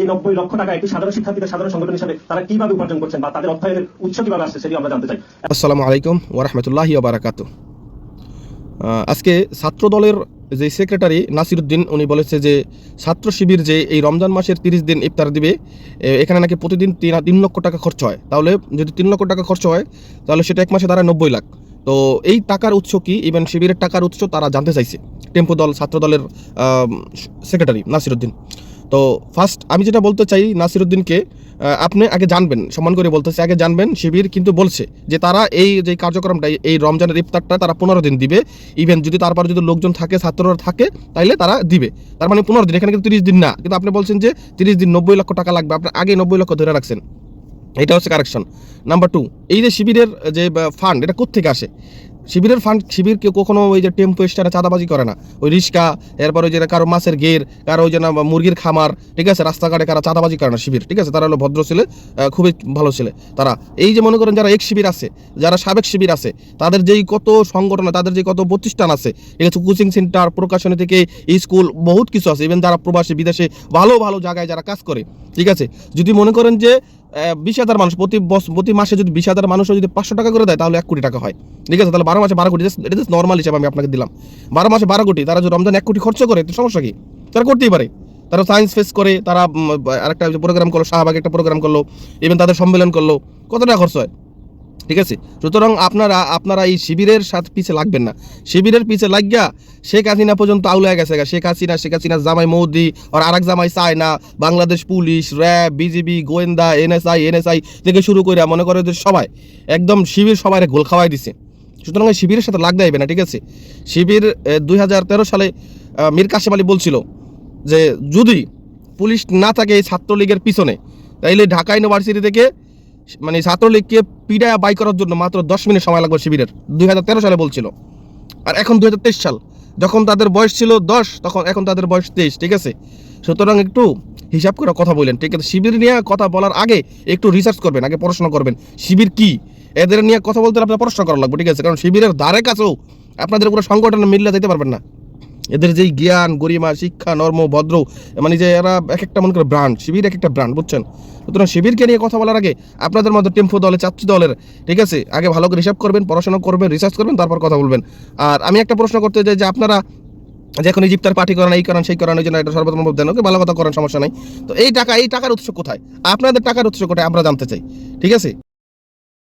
এই নব্বই লক্ষ টাকা একটি সাধারণ শিক্ষার্থীদের সাধারণ সংগঠন হিসেবে তারা কীভাবে উপার্জন করছেন বা তাদের অর্থায়নের উৎস কীভাবে আসছে সেটি আমরা জানতে চাই। আসসালামু আলাইকুম ওরহমতুল্লাহি বারাকাত আজকে ছাত্র দলের যে সেক্রেটারি নাসিরুদ্দিন, উনি বলেছে যে ছাত্র শিবির যে এই রমজান মাসের তিরিশ দিন ইফতার দিবে এখানে নাকি প্রতিদিন তিন তিন লক্ষ টাকা খরচ হয়। তাহলে যদি তিন লক্ষ টাকা খরচ হয়, তাহলে সেটা এক মাসে দাঁড়ায় নব্বই লাখ। তো এই টাকার উৎস কি? ইভেন শিবিরের টাকার উৎস তারা জানতে চাইছে। টেম্পো দল ছাত্র দলের সেক্রেটারি নাসিরুদ্দিন। তো ফার্স্ট আমি যেটা বলতে চাই নাসিরুদ্দিনকে আপনি আগে জানবেন, সম্মান করে বলতেছে, আগে জানবেন, শিবির কিন্তু বলছে যে তারা এই যে কার্যক্রমটা, এই রমজানের ইফতারটা তারা পনেরো দিন দিবে। ইভেন যদি তারপর যদি লোকজন থাকে, ছাত্ররা থাকে, তাইলে তারা দিবে। তার মানে পনেরো দিন, এখানে কিন্তু তিরিশ দিন না। কিন্তু আপনি বলছেন যে তিরিশ দিন নব্বই লক্ষ টাকা লাগবে, আপনি আগে নব্বই লক্ষ ধরে রাখছেন। এটা হচ্ছে কারেকশন নাম্বার টু এই যে শিবিরের যে ফান্ড এটা কোত্থেকে আসে? শিবিরের ফান্ড শিবির কেউ কখনো ওই যে টেম্পো স্টারে চাঁদাবাজি করে না। ওই রিক্সা এরপর ওই যে কারও মাছের গের কারও ওই যে না, মুরগির খামার, ঠিক আছে? রাস্তাঘাটে কারা চাঁদাবাজি করে না শিবির, ঠিক আছে? তারা হলো ভদ্র ছেলে খুবই ভালো ছেলে। তারা এই যে মনে করেন যারা এক শিবির আছে, যারা সাবেক শিবির আছে, তাদের যেই কত সংগঠন, তাদের যে কত প্রতিষ্ঠান আছে, ঠিক আছে? কোচিং সেন্টার, প্রকাশনী থেকে স্কুল, বহুত কিছু আছে। ইভেন যারা প্রবাসী, বিদেশে, ভালো ভালো জায়গায় যারা কাজ করে, ঠিক আছে? যদি মনে করেন যে বিশ হাজার মানুষ প্রতি বস, প্রতি মাসে যদি বিশ হাজার মানুষও যদি পাঁচশো টাকা করে দেয়, তাহলে এক কোটি টাকা হয়। ঠিক আছে? তাহলে বারো মাসে বারো কোটি, এটা জাস্ট নর্মাল হিসাবে আমি আপনাকে দিলাম। বারো মাসে বারো কোটি, তারা যদি রমজান এক কোটি খরচ করে, তো সমস্যা কি? তারা করতেই পারে। তারা সায়েন্স ফেস করে, তারা আরেকটা প্রোগ্রাম করল, শাহবাগ একটা প্রোগ্রাম করল ইভেন তাদের সম্মেলন করল, কত টাকা খরচ হয়? ঠিক আছে? সুতরাং আপনারা আপনারা এই শিবিরের সাথে পিছে লাগবেন না। শিবিরের পিছে লাগিয়া শেখ হাসিনা পর্যন্ত আউলায় গেছে। শেখ হাসিনা শেখ হাসিনা জামাই মৌদি, আর আরেক জামাই China Bangladesh police, RAB BGB গোয়েন্দা এনএসআই এনএসআই থেকে শুরু করে মনে করে যে সবাই একদম শিবির সবাই গোল খাওয়াই দিছে। সুতরাং এই শিবিরের সাথে লাগ দেবে না, ঠিক আছে? শিবির দুই হাজার তেরো সালে মীর কাশেম আলী বলছিল যে যদি পুলিশ না থাকে এই ছাত্রলীগের পিছনে, তাইলে ঢাকা ইউনিভার্সিটি থেকে মানে ছাত্রলীগকে পিডায়া বাই করার জন্য মাত্র দশ মিনিট সময় লাগবে শিবিরের। দুই হাজার তেরো সালে বলছিল। আর এখন দুই হাজার তেইশ সাল। যখন তাদের বয়স ছিল দশ, তখন এখন তাদের বয়স তেইশ, ঠিক আছে? সুতরাং একটু হিসাব করে কথা বললেন ঠিক আছে? শিবির নিয়ে কথা বলার আগে একটু রিসার্চ করবেন, আগে পড়াশোনা করবেন। শিবির কি? এদের নিয়ে কথা বলতে আপনার পড়াশোনা করা লাগবে, ঠিক আছে? কারণ শিবিরের ধারে কাছেও আপনাদের কোনো সংগঠনে মিললে যেতে পারবেন না। এদের যেই জ্ঞান, গরিমা, শিক্ষা, নর্ম, ভদ্র মানে যে এরা এক একটা মনে করে ব্র্যান্ড শিবির এক একটা ব্র্যান্ড বুঝছেন? সুতরাং শিবিরকে নিয়ে কথা বলার আগে আপনাদের মতো টেম্পো দলে চাচ্ছি দলের, ঠিক আছে? আগে ভালো করে হিসাব করবেন, পড়াশোনা করবেন রিসার্চ করবেন, তারপর কথা বলবেন। আর আমি একটা প্রশ্ন করতে চাই যে আপনারা যে এখন ইজিপ্তার পার্টি করেন, এই করেন, সেই করেন, ওই জন্য এটা সর্বতম দেন ওকে? ভালো কথা করেন, সমস্যা নাই। তো এই টাকা, এই টাকার উৎস কোথায়? আপনাদের টাকার উৎস কোথায়? আমরা জানতে চাই, ঠিক আছে?